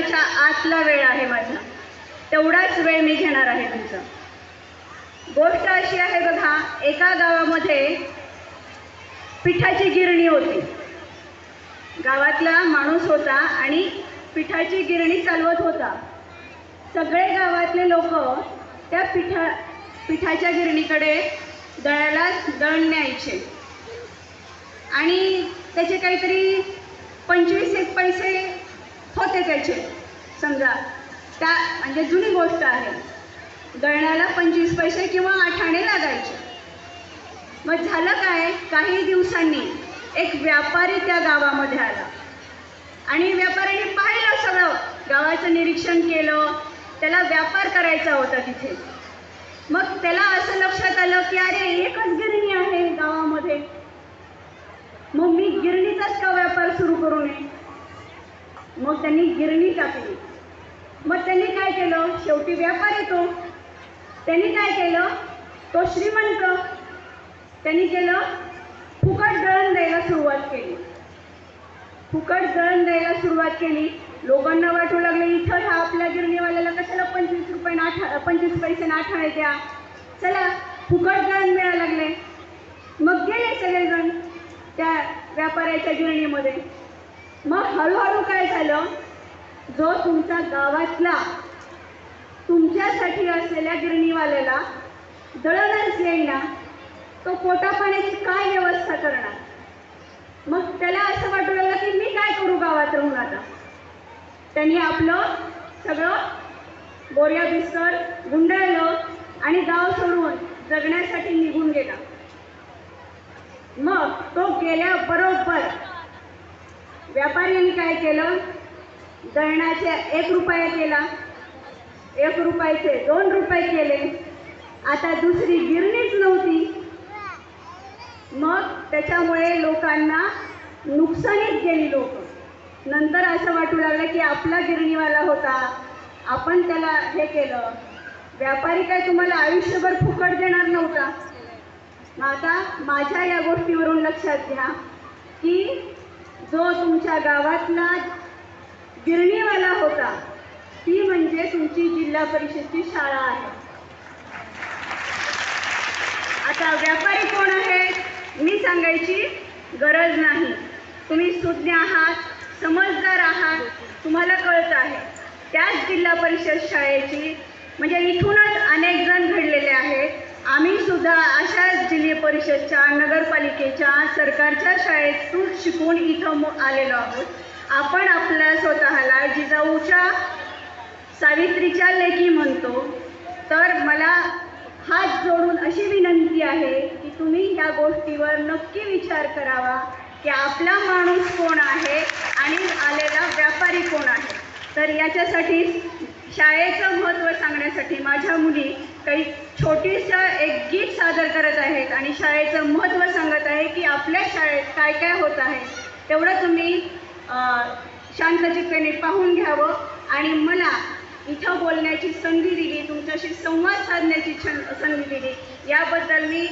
तासाच्या आतला वेळ आहे माझा तेवढाच वेळ मी घेणार आहे तुमचा. गोष्ट अशी आहे बघा एका गावामध्ये पिठाची गिरणी होती. गावातला माणूस होता आणि पिठाची गिरणी चालवत होता. सगळे गावातले लोक त्या पिठा पिठाच्या गिरणीकडे दळायला दळण न्यायचे. आणि त्याचे काहीतरी पंचवीस एक पैसे होते त्याचे. समजा त्या म्हणजे जुनी गोष्ट आहे. गळण्याला पंचवीस पैसे किंवा आठाणे लागायचे. मग झालं काय? काही दिवसांनी एक व्यापारी त्या गावामध्ये आला. आणि व्यापाऱ्याने पाहिलं सगळं. गावाचं निरीक्षण केलं. त्याला व्यापार करायचा होता तिथे. मग त्याला असं लक्षात आलं की अरे एकच गिरणी आहे गावामध्ये. मग मी गिरणीचाच का व्यापार सुरू करू नये? मग त्यांनी गिरणी टाकली. मग त्यांनी काय केलं? शेवटी व्यापार येतो. त्यांनी काय केलं? तो श्रीमंत त्यांनी केलं? फुकट दळण द्यायला सुरुवात केली. फुकट दळण द्यायला सुरुवात केली. लोकांना वाटू लागले इथं हा आपल्या गिरणीवाल्याला कशाला पंचवीस रुपये नाठा पंचवीस पैसे नाठाळे द्या? चला फुकट दळण मिळायला लागले. मग गेले सगळेजण त्या व्यापाऱ्याच्या गिरणीमध्ये. मग हळूहळू काय झालं? जो तुमचा गावातला तुमच्यासाठी असलेल्या गिरणीवाल्याला दळणच येईना तो पोटापाण्याची काय व्यवस्था करणार? मग त्याला असं वाटू लागलं की मी काय करू गावात राहून आता? त्यांनी आपलं सगळं बोर्या बिस्तर गुंडाळलं आणि गाव सोडून जगण्यासाठी निघून गेला. मग तो गेल्या बरोबर व्यापाऱ्यांनी काय केलं? दळणाचे एक रुपया केला. एक रुपयाचे दोन रुपये केले. आता दुसरी गिरणीच नव्हती. मग त्याच्यामुळे लोकांना नुकसानीत गेली लोक. नंतर असं वाटू लागलं की आपला गिरणीवाला होता. आपण त्याला हे केलं. व्यापारी काय तुम्हाला आयुष्यभर फुकट देणार नव्हता. मग आता माझ्या या गोष्टीवरून लक्षात घ्या की जो तुमच्या गावातला गिरणीवाला होता ती म्हणजे तुमची जिल्हा परिषदची शाळा आहे. आता व्यापारी कोण आहे मी सांगायची गरज नाही. तुम्ही सुज्ञ आहात समजदार आहात तुम्हाला कळत आहे. त्याच जिल्हा परिषद शाळेची म्हणजे इथूनच अनेक जण घडलेले आहेत. आम्ही सुद्धा अशाच जिल्हा परिषदच्या नगरपालिकेच्या सरकारच्या शाळेतून शिकून इथं मो- आलेलो आहोत. आपण आपल्या स्वतःला जिजाऊच्या सावित्रीच्या लेखी म्हणतो. तर मला हात जोडून अशी विनंती आहे की तुम्ही या गोष्टीवर नक्की विचार करावा की आपला माणूस कोण आहे आणि आलेला व्यापारी कोण आहे. तर याच्यासाठी शाळेचं महत्त्व सांगण्यासाठी माझ्या मुली काही छोटीसं एक गीत सादर करत आहेत आणि शाळेचं महत्त्व सांगत आहे की आपल्या शाळेत काय काय होत आहे तेवढं तुम्ही अं, शांत चित्तेने पाहून घ्यावं. आणि मला इथं बोलण्याची संधी दिली तुमच्याशी संवाद साधण्याची छन संधी दिली. याबद्दल मी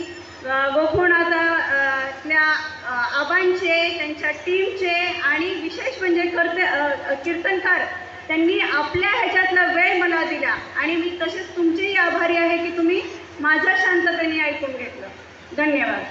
अ, गोकुळनाथातल्या आबांचे त्यांच्या टीमचे आणि विशेष म्हणजे करते कीर्तनकार त्यांनी आपल्या ह्याच्यातला वेळ मला दिला. आणि मी तसेच तुमचेही आभारी आहे की तुम्ही माझं शांततेने ऐकून घेतलं. धन्यवाद.